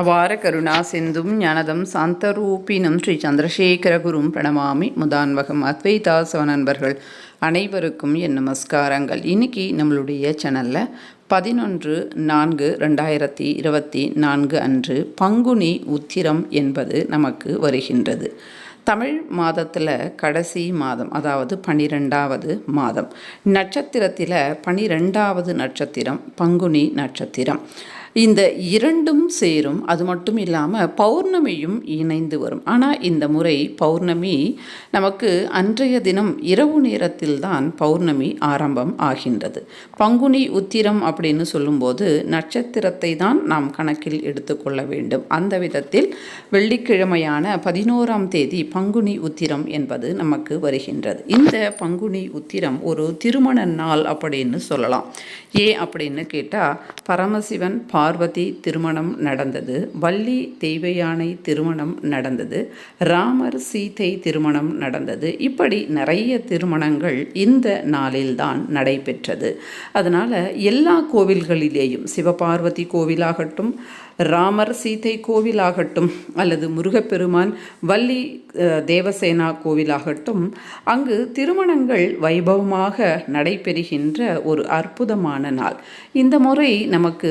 அவார கருணா சிந்தும் ஞானதம் சாந்தரூபினம் ஸ்ரீ சந்திரசேகரகுரும் பிரணமாமி முதான்வகம் அத்வைதாசவ நண்பர்கள் அனைவருக்கும் என் நமஸ்காரங்கள். இன்னைக்கு நம்மளுடைய சேனலில் பதினொன்று நான்கு ரெண்டாயிரத்தி இருபத்தி நான்கு அன்று பங்குனி உத்திரம் என்பது நமக்கு வருகின்றது. தமிழ் மாதத்தில் கடைசி மாதம் அதாவது பனிரெண்டாவது மாதம். நட்சத்திரத்தில் பனிரெண்டாவது நட்சத்திரம் பங்குனி நட்சத்திரம். இந்த இரண்டும் சேரும். அது மட்டும் இல்லாமல் பௌர்ணமியும் இணைந்து வரும். ஆனால் இந்த முறை பௌர்ணமி நமக்கு அன்றைய தினம் இரவு நேரத்தில் தான் பௌர்ணமி ஆரம்பம் ஆகின்றது. பங்குனி உத்திரம் அப்படின்னு சொல்லும்போது நட்சத்திரத்தை தான் நாம் கணக்கில் எடுத்துக்கொள்ள வேண்டும். அந்த விதத்தில் வெள்ளிக்கிழமையான பதினோராம் தேதி பங்குனி உத்திரம் என்பது நமக்கு வருகின்றது. இந்த பங்குனி உத்திரம் ஒரு திருமண நாள் அப்படின்னு சொல்லலாம். ஏன் அப்படின்னு கேட்டால் பரமசிவன் பார்வதி திருமணம் நடந்தது. வள்ளி தெய்வயானை திருமணம் நடந்தது. ராமர் சீதை திருமணம் நடந்தது. இப்படி நிறைய திருமணங்கள் இந்த நாளில்தான் நடைபெற்றது. அதனால் எல்லா கோவில்களிலேயும் சிவபார்வதி கோவிலாகட்டும் ராமர் சீதை கோவிலாகட்டும் அல்லது முருகப்பெருமான் வள்ளி தேவசேனா கோவிலாகட்டும் அங்கு திருமணங்கள் வைபவமாக நடைபெறுகின்ற ஒரு அற்புதமான நாள். இந்த முறை நமக்கு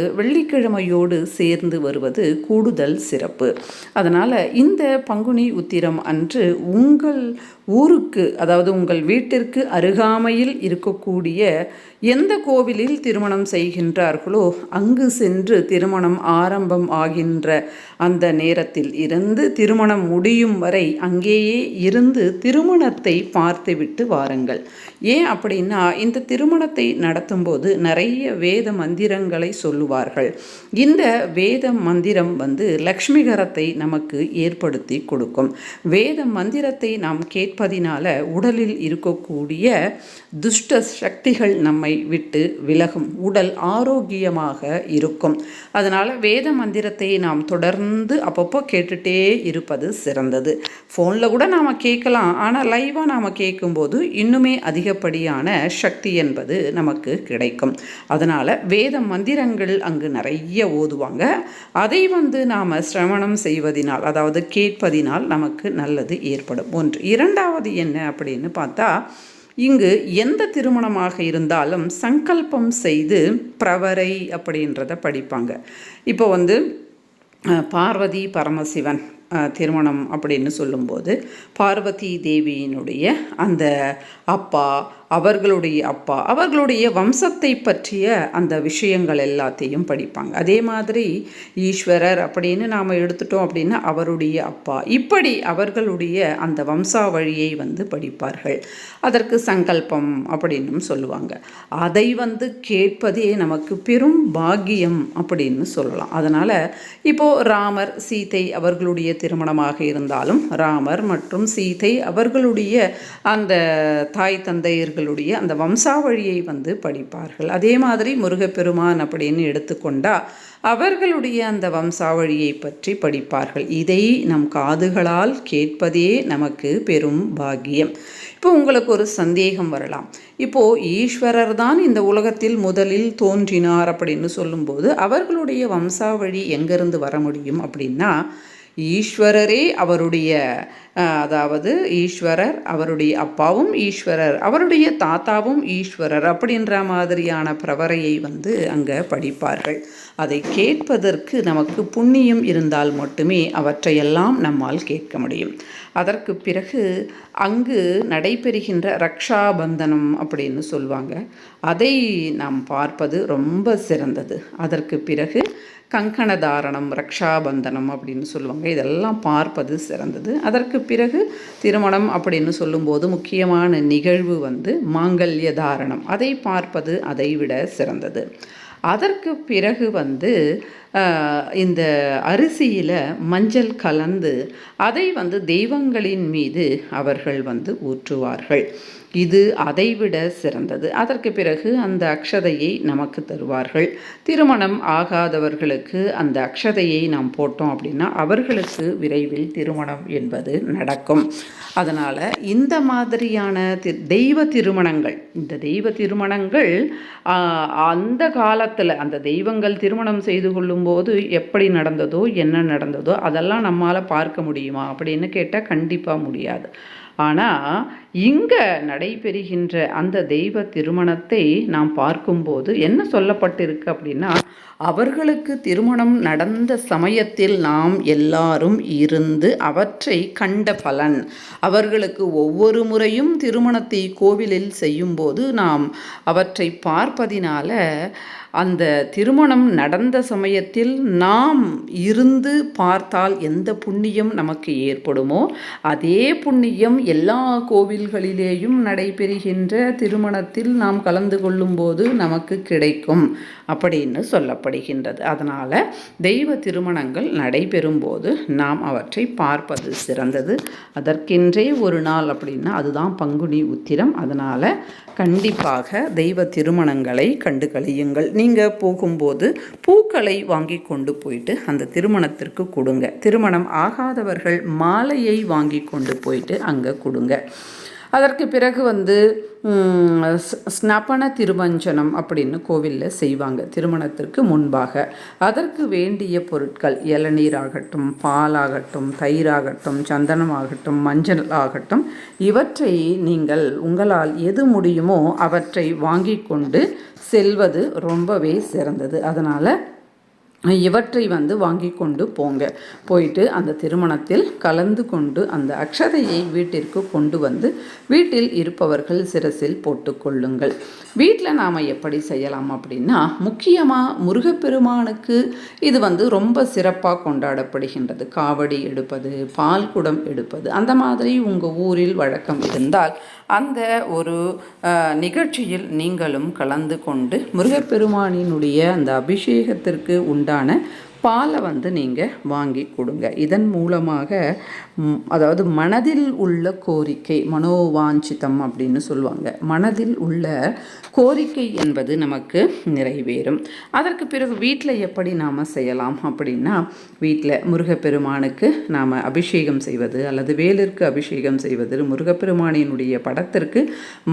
வெள்ளிக்கிழமையோடு சேர்ந்து வருவது கூடுதல் சிறப்பு. அதனால் இந்த பங்குனி உத்திரம் அன்று உங்கள் ஊருக்கு அதாவது உங்கள் வீட்டிற்கு அருகாமையில் இருக்கக்கூடிய எந்த கோவிலில் திருமணம் செய்கின்றார்களோ அங்கு சென்று திருமணம் ஆரம்பம் ஆகின்ற அந்த நேரத்தில் இருந்து திருமணம் முடியும் வரை அங்கேயே இருந்து திருமணத்தை பார்த்துவிட்டு வாருங்கள். ஏன் அப்படின்னா இந்த திருமணத்தை நடத்தும்போது நிறைய வேத மந்திரங்களை சொல்லுவார்கள். இந்த வேத மந்திரம் வந்து லக்ஷ்மிகரத்தை நமக்கு ஏற்படுத்தி கொடுக்கும். வேத மந்திரத்தை நாம் கேட்பதினால உடலில் இருக்கக்கூடிய துஷ்ட சக்திகள் நம்மை விட்டு விலகும். உடல் ஆரோக்கியமாக இருக்கும். அதனால் வேத மந்திரத்தை நாம் தொடர்ந்து அப்பப்போ கேட்டுட்டே இருப்பது சிறந்தது. ஃபோனில் கூட நாம் கேட்கலாம். ஆனால் லைவாக நாம் கேட்கும்போது இன்னுமே அதிகப்படியான சக்தி என்பது நமக்கு கிடைக்கும். அதனால் வேத மந்திரங்கள் அங்கு நிறைய ஓதுவாங்க. அதை வந்து நாம் சிரவணம் செய்வதினால் அதாவது கேட்பதினால் நமக்கு நல்லது ஏற்படும். ஒன்று. இரண்டாவது என்ன அப்படின்னு பார்த்தா இங்கு எந்த திருமணமாக இருந்தாலும் சங்கல்பம் செய்து பிரவரை அப்படின்றத படிப்பாங்க. இப்போ வந்து பார்வதி பரமசிவன் திருமணம் அப்படின்னு சொல்லும்போது பார்வதி தேவியினுடைய அந்த அப்பா அவர்களுடைய அப்பா அவர்களுடைய வம்சத்தை பற்றிய அந்த விஷயங்கள் எல்லாத்தையும் படிப்பாங்க. அதே மாதிரி ஈஸ்வரர் அப்படின்னு நாம் எடுத்துட்டோம் அப்படின்னா அவருடைய அப்பா. இப்படி அவர்களுடைய அந்த வம்சாவழியை வந்து படிப்பார்கள். அதற்கு சங்கல்பம் அப்படின்னும் சொல்லுவாங்க. அதை வந்து கேட்பதே நமக்கு பெரும் பாக்கியம் அப்படின்னு சொல்லலாம். அதனால் இப்போது ராமர் சீதை அவர்களுடைய திருமணமாக இருந்தாலும் ராமர் மற்றும் சீதை அவர்களுடைய அந்த தாய் தந்தையர்களுடைய அந்த வம்சாவழியை வந்து படிப்பார்கள். அதே மாதிரி முருகப்பெருமான் அப்படின்னு எடுத்துக்கொண்டா அவர்களுடைய அந்த வம்சாவழியை பற்றி படிப்பார்கள். இதை நம் காதுகளால் கேட்பதே நமக்கு பெரும் பாக்கியம். இப்போ உங்களுக்கு ஒரு சந்தேகம் வரலாம். இப்போ ஈஸ்வரர் தான் இந்த உலகத்தில் முதலில் தோன்றினார் அப்படின்னு சொல்லும்போது அவர்களுடைய வம்சாவழி எங்கேருந்து வர முடியும் அப்படின்னா ஈஸ்வரரே அவருடைய அதாவது ஈஸ்வரர் அவருடைய அப்பாவும் ஈஸ்வரர் அவருடைய தாத்தாவும் ஈஸ்வரர் அப்படின்ற மாதிரியான பிரவரையை வந்து அங்கே படிப்பார்கள். அதை கேட்பதற்கு நமக்கு புண்ணியம் இருந்தால் மட்டுமே அவற்றையெல்லாம் நம்மால் கேட்க முடியும். அதற்கு பிறகு அங்கு நடைபெறுகின்ற ரக்ஷாபந்தனம் அப்படின்னு சொல்லுவாங்க அதை நாம் பார்ப்பது ரொம்ப சிறந்தது. அதற்கு பிறகு கங்கண தாரணம் ரக்ஷாபந்தனம் அப்படின்னு சொல்லுவாங்க. இதெல்லாம் பார்ப்பது சிறந்தது. அதற்கு பிறகு திருமணம் அப்படின்னு சொல்லும்போது முக்கியமான நிகழ்வு வந்து மாங்கல்ய தாரணம். அதை பார்ப்பது அதை விட சிறந்தது. அதற்கு பிறகு வந்து இந்த அரிசியில் மஞ்சள் கலந்து அதை வந்து தெய்வங்களின் மீது அவர்கள் வந்து ஊற்றுவார்கள். இது அதைவிட சிறந்தது. அதற்கு பிறகு அந்த அக்ஷதையை நமக்கு தருவார்கள். திருமணம் ஆகாதவர்களுக்கு அந்த அக்ஷதையை நாம் போட்டோம் அப்படின்னா அவர்களுக்கு விரைவில் திருமணம் என்பது நடக்கும். அதனால் இந்த மாதிரியான தி தெய்வ திருமணங்கள் இந்த தெய்வ திருமணங்கள் அந்த காலத்தில் அந்த தெய்வங்கள் திருமணம் செய்து கொள்ளும் போது எப்படி நடந்ததோ என்ன நடந்ததோ அதெல்லாம் நம்மால் பார்க்க முடியுமா? அப்படின்னு கேட்டால் கண்டிப்பாக முடியாது. ஆனால் இங்கே நடைபெறுகின்ற அந்த தெய்வ திருமணத்தை நாம் பார்க்கும்போது என்ன சொல்லப்பட்டிருக்கு அப்படின்னா அவர்களுக்கு திருமணம் நடந்த சமயத்தில் நாம் எல்லாரும் இருந்து அவற்றை கண்ட பலன். அவர்களுக்கு ஒவ்வொரு முறையும் திருமணத்தை கோவிலில் செய்யும்போது நாம் அவற்றை பார்ப்பதினால அந்த திருமணம் நடந்த சமயத்தில் நாம் இருந்து பார்த்தால் எந்த புண்ணியம் நமக்கு ஏற்படுமோ அதே புண்ணியம் எல்லா கோவில்களிலேயும் நடைபெறுகின்ற திருமணத்தில் நாம் கலந்து கொள்ளும்போது நமக்கு கிடைக்கும் அப்படின்னு சொல்லப்படுகின்றது. அதனால் தெய்வ திருமணங்கள் நடைபெறும்போது நாம் அவற்றை பார்ப்பது சிறந்தது. அதற்கென்றே ஒரு நாள் அப்படின்னா அதுதான் பங்குனி உத்திரம். அதனால் கண்டிப்பாக தெய்வ திருமணங்களை கண்டு கழியுங்கள். நீங்கள் போகும்போது பூக்களை வாங்கி கொண்டு போயிட்டு அந்த திருமணத்திற்கு கொடுங்க. திருமணம் ஆகாதவர்கள் மாலையை வாங்கி கொண்டு போயிட்டு அங்கே கொடுங்க. அதற்கு பிறகு வந்து ஸ்னபன திருமஞ்சனம் அப்படின்னு கோவிலில் செய்வாங்க. திருமணத்திற்கு முன்பாக. அதற்கு வேண்டிய பொருட்கள் இளநீர் ஆகட்டும் பாலாகட்டும் தயிராகட்டும் சந்தனமாகட்டும் மஞ்சள் ஆகட்டும் இவற்றை நீங்கள் உங்களால் எது முடியுமோ அவற்றை வாங்கி கொண்டு செல்வது ரொம்பவே சிறந்தது. அதனால் இவற்றை வந்து வாங்கி கொண்டு போங்க. போயிட்டு அந்த திருமணத்தில் கலந்து கொண்டு அந்த அக்ஷதையை வீட்டிற்கு கொண்டு வந்து வீட்டில் இருப்பவர்கள் சிரசில் போட்டுக்கொள்ளுங்கள் வீட்டில் நாம் எப்படி செய்யலாம் அப்படின்னா முக்கியமாக முருகப்பெருமானுக்கு இது வந்து ரொம்ப சிறப்பாக கொண்டாடப்படுகின்றது. காவடி எடுப்பது பால் குடம் எடுப்பது அந்த மாதிரி உங்கள் ஊரில் வழக்கம் இருந்தால் அந்த ஒரு நிகழ்ச்சியில் நீங்களும் கலந்து கொண்டு முருகப்பெருமானினுடைய அந்த அபிஷேகத்திற்கு உண்டான பாலை வந்து நீங்கள் வாங்கி கொடுங்க. இதன் மூலமாக அதாவது மனதில் உள்ள கோரிக்கை மனோவாஞ்சிதம் அப்படின்னு சொல்லுவாங்க. மனதில் உள்ள கோரிக்கை என்பது நமக்கு நிறைவேறும். அதற்கு பிறகு வீட்டில் எப்படி நாம் செய்யலாம் அப்படின்னா வீட்டில் முருகப்பெருமானுக்கு நாம் அபிஷேகம் செய்வது அல்லது வேலிற்கு அபிஷேகம் செய்வது முருகப்பெருமானினுடைய படத்திற்கு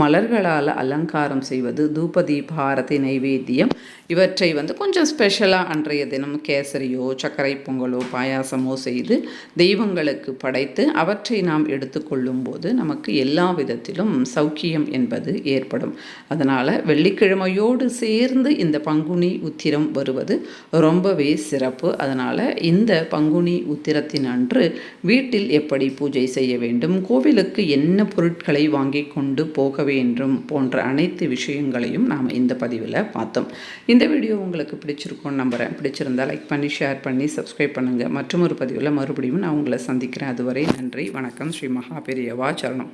மலர்களால் அலங்காரம் செய்வது தூபதி பாரதி நைவேத்தியம் இவற்றை வந்து கொஞ்சம் ஸ்பெஷலாக அன்றைய தினம் கேசரியோ சர்க்கரை பொங்கலோ பாயாசமோ செய்து தெய்வங்களுக்கு படைத்து அவற்றை நாம் எடுத்துக்கொள்ளும் போது நமக்கு எல்லா விதத்திலும் சௌக்கியம் என்பது ஏற்படும். அதனால் வெள்ளிக்கிழமையோடு சேர்ந்து இந்த பங்குனி உத்திரம் வருவது ரொம்பவே சிறப்பு. அதனால் இந்த பங்குனி உத்திரத்தின் அன்று வீட்டில் எப்படி பூஜை செய்ய வேண்டும் கோவிலுக்கு என்ன பொருட்களை வாங்கி கொண்டு போக வேண்டும் போன்ற அனைத்து விஷயங்களையும் நாம் இந்த பதிவில் பார்த்தோம். இந்த வீடியோ உங்களுக்கு பிடிச்சிருக்கோன்னு நம்புகிறேன் பிடிச்சிருந்தால் லைக் பண்ணி ஷேர் பண்ணி சப்ஸ்கிரைப் பண்ணுங்கள் மற்றும் ஒரு பதிவில் மறுபடியும் நான் உங்களை சந்திக்கிறேன். அதுவரை நன்றி வணக்கம். ஸ்ரீ மகா பெரியவா சரணம்.